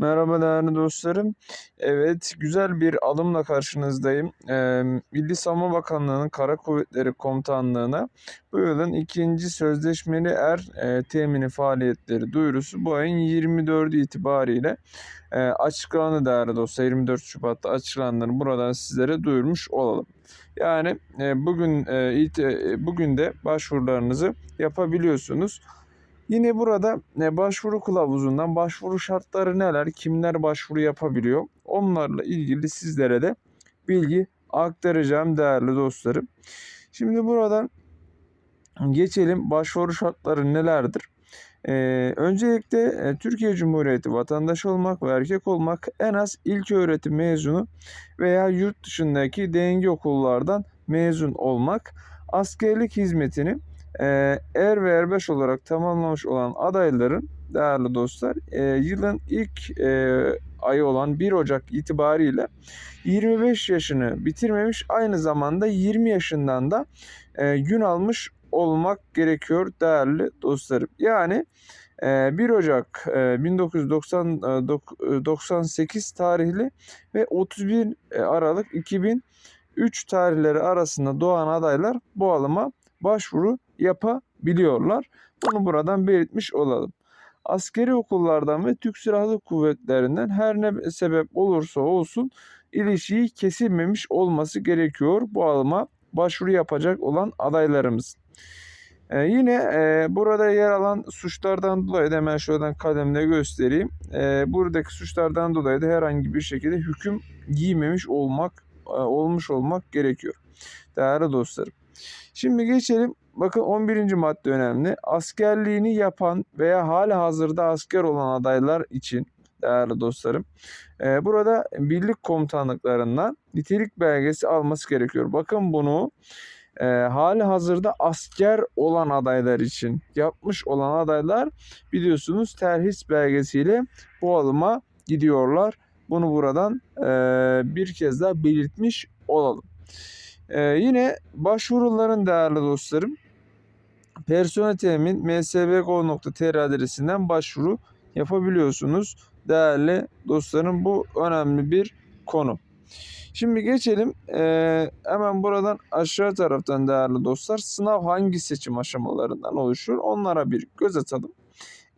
Merhaba değerli dostlarım. Evet, güzel bir alımla karşınızdayım. Eee, Milli Savunma Bakanlığı'nın Kara Kuvvetleri Komutanlığı'na bu yılın ikinci sözleşmeli er eee, temini faaliyetleri duyurusu bu ayın 24'ü itibariyle eee, açıklandı değerli dostlar. 24 Şubat'ta açıklandığını buradan sizlere duyurmuş olalım. Yani eee, bugün eee, bugün de başvurularınızı yapabiliyorsunuz. Yine burada e, başvuru kılavuzundan başvuru şartları neler, kimler başvuru yapabiliyor onlarla ilgili sizlere de bilgi aktaracağım değerli dostlarım. Şimdi buradan geçelim başvuru şartları nelerdir? Ee, öncelikle e, Türkiye Cumhuriyeti vatandaşı olmak ve erkek olmak en az ilk öğretim mezunu veya yurt dışındaki denge okullardan mezun olmak, askerlik hizmetini e, er ve erbeş olarak tamamlamış olan adayların değerli dostlar e, yılın ilk e, ayı olan 1 Ocak itibariyle 25 yaşını bitirmemiş aynı zamanda 20 yaşından da e, gün almış olmak gerekiyor değerli dostlarım. Yani e, 1 Ocak e, 1998 tarihli ve 31 Aralık 2003 tarihleri arasında doğan adaylar bu alıma başvuru yapabiliyorlar. Bunu buradan belirtmiş olalım. Askeri okullardan ve Türk Silahlı Kuvvetlerinden her ne sebep olursa olsun ilişiği kesilmemiş olması gerekiyor bu alıma başvuru yapacak olan adaylarımız. Ee, yine e, burada yer alan suçlardan dolayı da hemen şuradan kalemle göstereyim. Ee, buradaki suçlardan dolayı da herhangi bir şekilde hüküm giymemiş olmak e, olmuş olmak gerekiyor. Değerli dostlarım. Şimdi geçelim. Bakın 11. madde önemli. Askerliğini yapan veya hala hazırda asker olan adaylar için değerli dostlarım. e, burada birlik komutanlıklarından nitelik belgesi alması gerekiyor. Bakın bunu e, hali hazırda asker olan adaylar için yapmış olan adaylar biliyorsunuz terhis belgesiyle bu alıma gidiyorlar. Bunu buradan e, bir kez daha belirtmiş olalım. E, yine başvuruların değerli dostlarım personel temin msv.gov.tr adresinden başvuru yapabiliyorsunuz. Değerli dostlarım bu önemli bir konu. Şimdi geçelim eee, hemen buradan aşağı taraftan değerli dostlar sınav hangi seçim aşamalarından oluşur onlara bir göz atalım.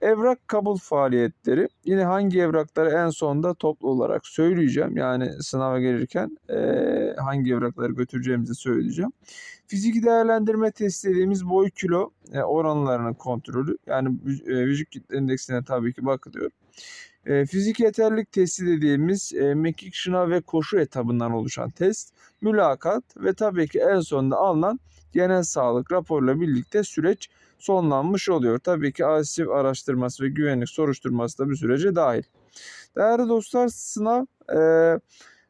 Evrak kabul faaliyetleri yine hangi evrakları en sonda toplu olarak söyleyeceğim. Yani sınava gelirken eee, hangi evrakları götüreceğimizi söyleyeceğim. Fiziki değerlendirme testi dediğimiz boy kilo e, oranlarının kontrolü yani e, vücut kitle indeksine tabii ki bakılıyor. E, fizik yeterlilik testi dediğimiz e, mekik, şınav ve koşu etabından oluşan test, mülakat ve tabii ki en sonunda alınan genel sağlık raporuyla birlikte süreç sonlanmış oluyor. Tabii ki ASİV araştırması ve güvenlik soruşturması da bir sürece dahil. Değerli dostlar sınav e,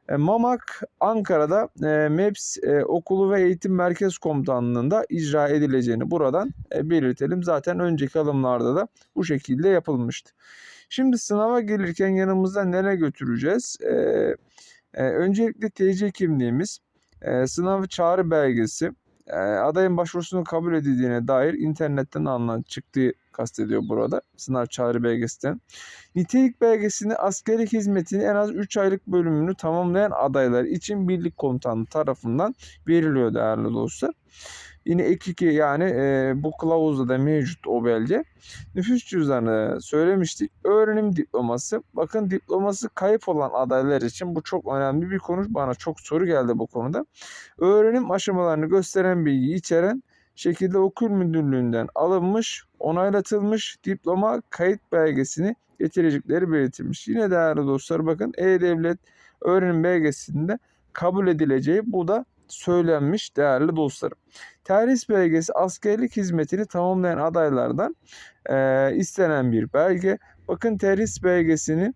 e, MAMAK Ankara'da e, MEPS e, Okulu ve Eğitim Merkez Komutanlığı'nda icra edileceğini buradan e, belirtelim. Zaten önceki alımlarda da bu şekilde yapılmıştı. Şimdi sınava gelirken yanımızda nereye götüreceğiz? E, e, öncelikle TC kimliğimiz, e, sınav çağrı belgesi, e, adayın başvurusunun kabul edildiğine dair internetten alınan çıktığı kastediyor burada. Sınav çağrı belgesinden. Nitelik belgesini askerlik hizmetini en az 3 aylık bölümünü tamamlayan adaylar için birlik komutanı tarafından veriliyor değerli dostlar. Yine ek 2 yani e, bu kılavuzda da mevcut o belge. Nüfus cüzdanı söylemiştik. Öğrenim diploması. Bakın diploması kayıp olan adaylar için bu çok önemli bir konu. Bana çok soru geldi bu konuda. Öğrenim aşamalarını gösteren bilgi içeren şekilde okul müdürlüğünden alınmış, onaylatılmış diploma kayıt belgesini getirecekleri belirtilmiş. Yine değerli dostlar bakın E-Devlet öğrenim belgesinde kabul edileceği bu da söylenmiş değerli dostlarım. Terhis belgesi askerlik hizmetini tamamlayan adaylardan e, istenen bir belge. Bakın terhis belgesini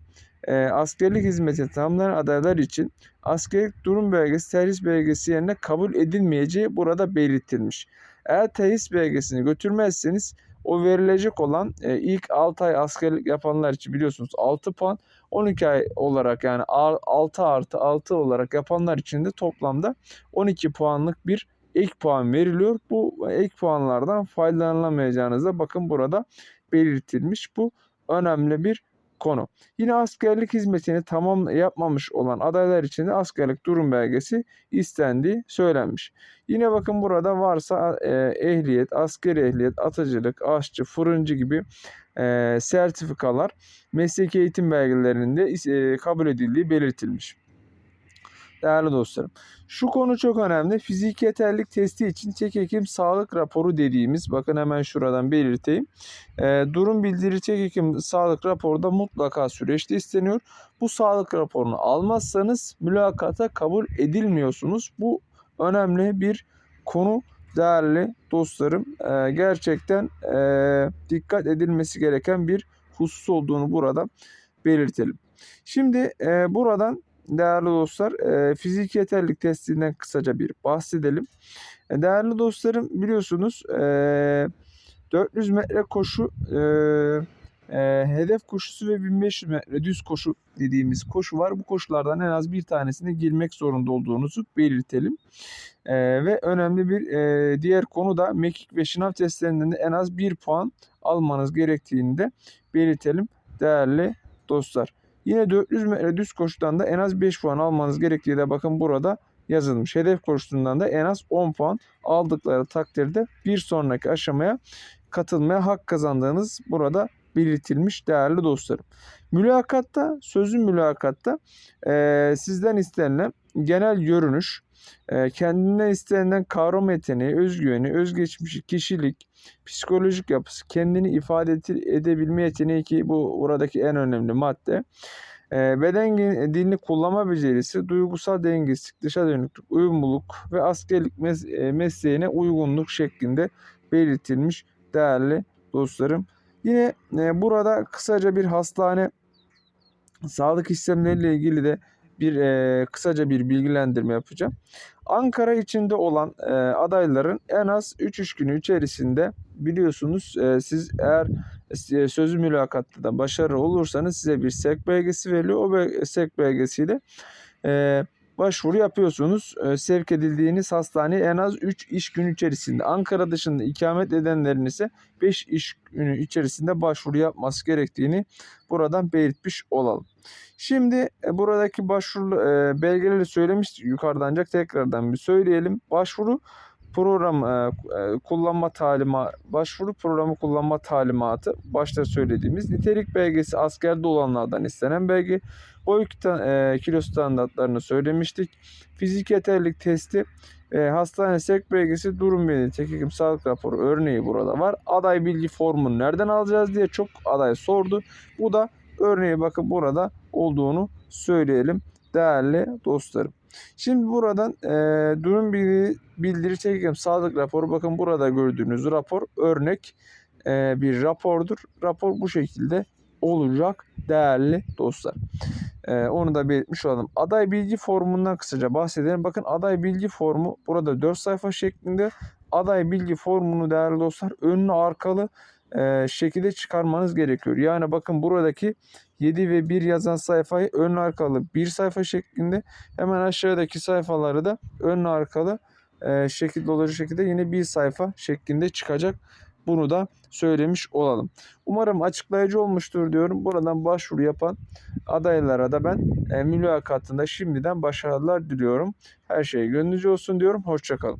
e, askerlik hizmeti tamamlayan adaylar için askerlik durum belgesi terhis belgesi yerine kabul edilmeyeceği burada belirtilmiş. Eğer terhis belgesini götürmezseniz o verilecek olan e, ilk 6 ay askerlik yapanlar için biliyorsunuz 6 puan 12 ay olarak yani 6 artı 6 olarak yapanlar için de toplamda 12 puanlık bir ek puan veriliyor. Bu ek puanlardan faydalanamayacağınız da bakın burada belirtilmiş. Bu önemli bir konu. Yine askerlik hizmetini tamam yapmamış olan adaylar için de askerlik durum belgesi istendiği söylenmiş. Yine bakın burada varsa e, ehliyet, askeri ehliyet, atıcılık, aşçı, fırıncı gibi e, sertifikalar mesleki eğitim belgelerinde e, kabul edildiği belirtilmiş. Değerli dostlarım, şu konu çok önemli. Fiziki yeterlilik testi için çek sağlık raporu dediğimiz, bakın hemen şuradan belirteyim. E, durum bildiri çek hekim sağlık raporda mutlaka süreçte isteniyor. Bu sağlık raporunu almazsanız mülakata kabul edilmiyorsunuz. Bu önemli bir konu değerli dostlarım. E, gerçekten e, dikkat edilmesi gereken bir husus olduğunu burada belirtelim. Şimdi e, buradan değerli dostlar e, fizik yeterlilik testinden kısaca bir bahsedelim. E, değerli dostlarım biliyorsunuz e, 400 metre koşu e, e, hedef koşusu ve 1500 metre düz koşu dediğimiz koşu var. Bu koşulardan en az bir tanesine girmek zorunda olduğunuzu belirtelim. E, ve önemli bir e, diğer konu da mekik ve şınav testlerinden de en az bir puan almanız gerektiğini de belirtelim değerli dostlar. Yine 400 metre düz koşudan da en az 5 puan almanız gerektiği de bakın burada yazılmış. Hedef koşusundan da en az 10 puan aldıkları takdirde bir sonraki aşamaya katılmaya hak kazandığınız burada belirtilmiş değerli dostlarım. Mülakatta, sözlü mülakatta e, sizden istenilen genel görünüş, kendinden istenilen kavram yeteneği, özgüveni, özgeçmişi, kişilik, psikolojik yapısı, kendini ifade edebilme yeteneği ki bu buradaki en önemli madde. E, beden dilini kullanma becerisi, duygusal dengesizlik, dışa dönüklük, uyumluluk ve askerlik e, mesleğine uygunluk şeklinde belirtilmiş değerli dostlarım. Yine e, burada kısaca bir hastane sağlık işlemleriyle ilgili de bir e, kısaca bir bilgilendirme yapacağım. Ankara içinde olan e, adayların en az 3 iş günü içerisinde biliyorsunuz e, siz eğer e, sözlü mülakatta da başarılı olursanız size bir SEK belgesi veriliyor. O be- SEK belgesiyle e, başvuru yapıyorsunuz. E, sevk edildiğiniz hastaneye en az 3 iş günü içerisinde. Ankara dışında ikamet edenlerin ise 5 iş günü içerisinde başvuru yapması gerektiğini buradan belirtmiş olalım. Şimdi e, buradaki başvuru e, belgeleri söylemiştik yukarıdan ancak tekrardan bir söyleyelim. Başvuru program e, e, kullanma talima başvuru programı kullanma talimatı başta söylediğimiz nitelik belgesi askerde olanlardan istenen belge boy kilo standartlarını söylemiştik. Fizik yeterlilik testi e, hastane sek belgesi durum belirli tekikim sağlık raporu örneği burada var. Aday bilgi formunu nereden alacağız diye çok aday sordu. Bu da örneği bakın burada olduğunu söyleyelim değerli dostlarım. Şimdi buradan e, durum bildiri çekim sağlık raporu bakın burada gördüğünüz rapor örnek e, bir rapordur. Rapor bu şekilde olacak değerli dostlar. E, onu da belirtmiş olalım. Aday bilgi formundan kısaca bahsedelim. Bakın aday bilgi formu burada 4 sayfa şeklinde. Aday bilgi formunu değerli dostlar önlü arkalı e, şekilde çıkarmanız gerekiyor. Yani bakın buradaki 7 ve 1 yazan sayfayı ön arkalı bir sayfa şeklinde hemen aşağıdaki sayfaları da ön arkalı e, şekilde olacak şekilde yine bir sayfa şeklinde çıkacak. Bunu da söylemiş olalım. Umarım açıklayıcı olmuştur diyorum. Buradan başvuru yapan adaylara da ben e, mülakatında şimdiden başarılar diliyorum. Her şey gönlünüzce olsun diyorum. Hoşçakalın.